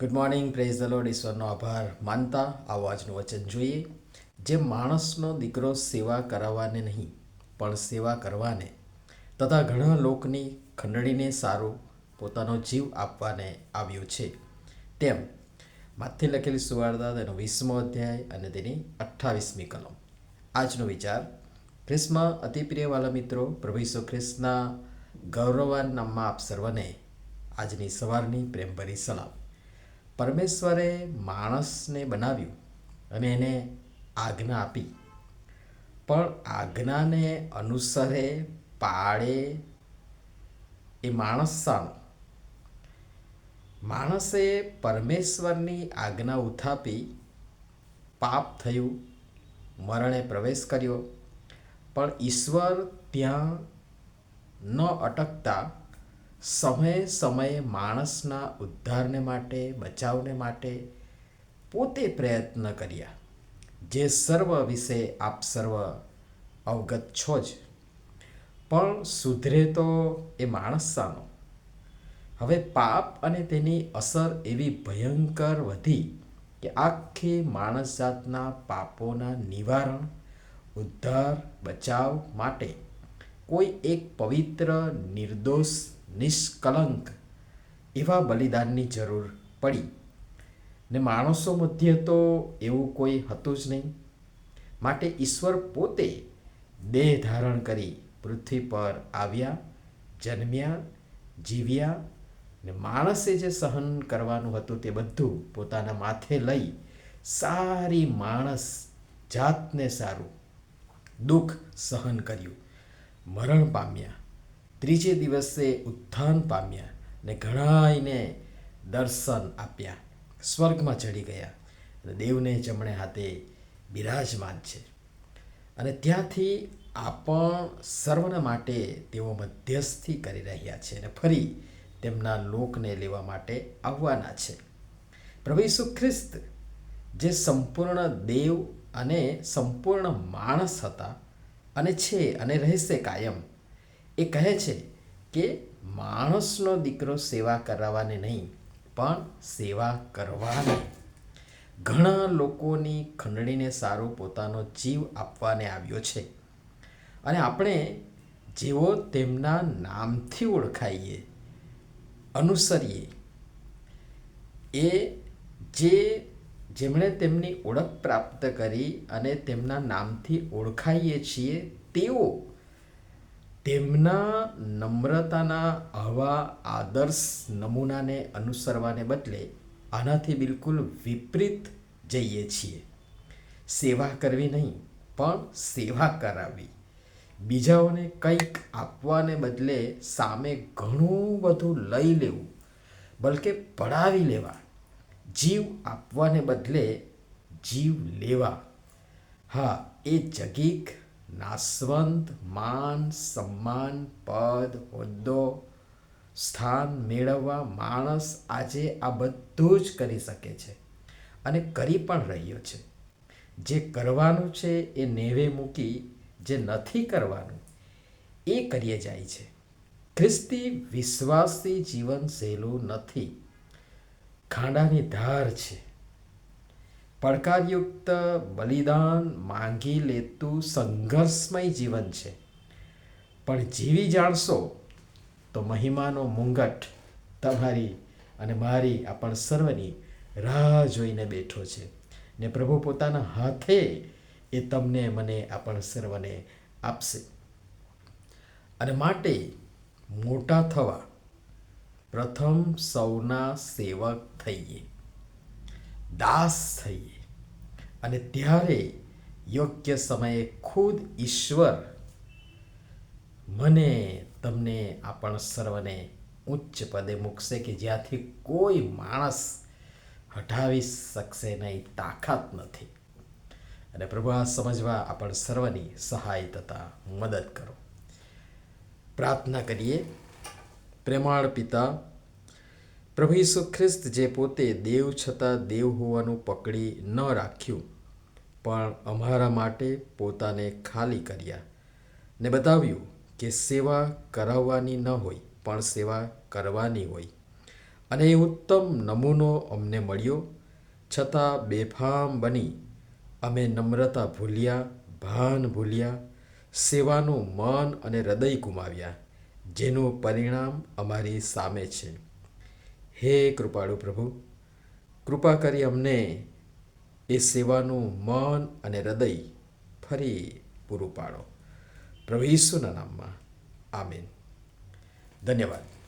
Good morning praise the lord ઈશ્વરનો આભાર. માનતા આવો આજનું વચન જોઈએ. જે માણસનો દીકરો સેવા કરાવવાને નહીં, પણ સેવા કરવાને, તથા ઘણા લોકની ખંડણીને સારું પોતાનો જીવ આપવાને આવ્યો છે. તેમ માથે લખેલી સુવાર્તા, તેનો વીસમો અધ્યાય અને તેની અઠ્ઠાવીસમી કલમ. આજનો વિચાર, ખ્રિસ્તમાં અતિપ્રિયવાલા મિત્રો, પ્રભુ ઈસુ ખ્રિસ્તના ગૌરવાન નામમાં આપ સર્વને આજની સવારની પ્રેમભરી સલામ. પરમેશ્વરે માણસને બનાવ્યું અને એને આજ્ઞા આપી. પણ આજ્ઞાને અનુસરે પાળે એ માણસ સાનો. માણસે પરમેશ્વરની આજ્ઞા ઉથાપી પાપ થયું, મરણે પ્રવેશ કર્યો, પણ ઈશ્વર ત્યાં ન અટકતા સમયે સમયે માણસના ઉદ્ધારને માટે, બચાવને માટે પોતે પ્રયત્ન કર્યા. જે સર્વ વિશે આપ સર્વ અવગત છો જ. પણ સુધરે તો એ માણસ સાનો હવે પાપ અને તેની અસર એવી ભયંકર વધી કે આખી માણસ જાતના પાપોના નિવારણ, ઉદ્ધાર, બચાવ માટે કોઈ એક પવિત્ર, નિર્દોષ નિષ્કલંક. એવા બલિદાનની જરૂર પડી. ને માણસો મધ્ય તો એવું કોઈ હતું જ નહીં. માટે ઈશ્વર પોતે દેહ ધારણ કરી પૃથ્વી પર આવ્યા, જન્મ્યા, જીવ્યા ને માણસે જે સહન કરવાનું હતું તે બધું પોતાના માથે લઈ સારી માણસ જાતને સારું દુઃખ સહન કર્યું. મરણ પામ્યા. ત્રીજે દિવસે ઉત્થાન પામ્યા ને ઘણાઈને દર્શન આપ્યા. સ્વર્ગમાં ચડી ગયા અને દેવને જમણે હાથે બિરાજમાન છે. અને ત્યાંથી આપણ સર્વના માટે તેઓ મધ્યસ્થી કરી રહ્યા છે અને ફરી તેમના લોકને લેવા માટે આવવાના છે. પ્રભુ ઈસુ ખ્રિસ્ત, જે સંપૂર્ણ દેવ અને સંપૂર્ણ માણસ હતા અને છે અને રહેશે કાયમ એ કહે છે કે માણસનો દીકરો સેવા કરાવવાને નહીં, પણ સેવા કરવાને. ઘણા લોકોની ખંડણીને સારો પોતાનો જીવ આપવાને આવ્યો છે. અને આપણે જેઓ તેમના નામથી ઓળખાઈએ, અનુસરીએ. એ જે જેમણે તેમની ઓળખ પ્રાપ્ત કરી અને તેમના નામથી ઓળખાઈએ છીએ, તેઓ તેમના નમ્રતાના આવા આદર્શ નમૂનાને અનુસરવાને બદલે આનાથી બિલકુલ વિપરીત જઈએ છીએ. સેવા કરવી નહીં, પણ સેવા કરાવવી બીજાઓને કંઈક આપવાને બદલે સામે ઘણું બધું લઈ લેવું, બલકે પડાવી લેવા, જીવ આપવાને બદલે જીવ લેવા. હા, એ જગીક નાસવંત, માન, સન્માન, પદ, હોદ્દો, સ્થાન મેળવવા માણસ આજે આ બધું જ કરી શકે છે અને કરી પણ રહ્યો છે. જે કરવાનું છે એ નેવે મૂકી જે નથી કરવાનું એ કરીએ જાય છે. ખ્રિસ્તી વિશ્વાસથી જીવન સહેલું નથી. ખાંડાની ધાર છે. પડકારયુક્ત, બલિદાન માંગી લેતું સંઘર્ષમય જીવન છે. પણ જીવી જાણશો તો મહિમાનો મુંગટ તમારી અને મારી આપણ સર્વની રાહ જોઈને બેઠો છે. ને પ્રભુ પોતાના હાથે એ તમને મને આપણ સર્વને આપશે. અને માટે મોટા થવા પ્રથમ સૌના સેવક થઈએ. દાસ થઈએ. અને ત્યારે યોગ્ય સમયે ખુદ ઈશ્વર મને તમને આપણ સર્વને ઉચ્ચ પદે મૂકશે કે જ્યાંથી કોઈ માણસ હટાવી શકશે નહીં, તાકાત નથી. અને પ્રભુ આ સમજવા આપણ સર્વની સહાય તથા મદદ કરો. પ્રાર્થના કરીએ. પ્રેમાળ પિતા પ્રભુ ઈસુ ખ્રિસ્ત જે પોતે દેવ છતાં દેવ હોવાનું પકડી ન રાખ્યું, પણ અમારા માટે પોતાને ખાલી કર્યા ને બતાવ્યું કે સેવા કરાવવાની ન હોય, પણ સેવા કરવાની હોય. અને એ ઉત્તમ નમૂનો અમને મળ્યો, છતાં બેફામ બની અમે નમ્રતા ભૂલ્યા, ભાન ભૂલ્યા, સેવાનું મન અને હૃદય ગુમાવ્યા, જેનું પરિણામ અમારી સામે છે. હે કૃપાળુ પ્રભુ, કૃપા કરી અમને એ સેવાનું મન અને હૃદય ફરી પૂરું પાડો. પ્રભુ ઈસુના નામમાં. આમીન. ધન્યવાદ.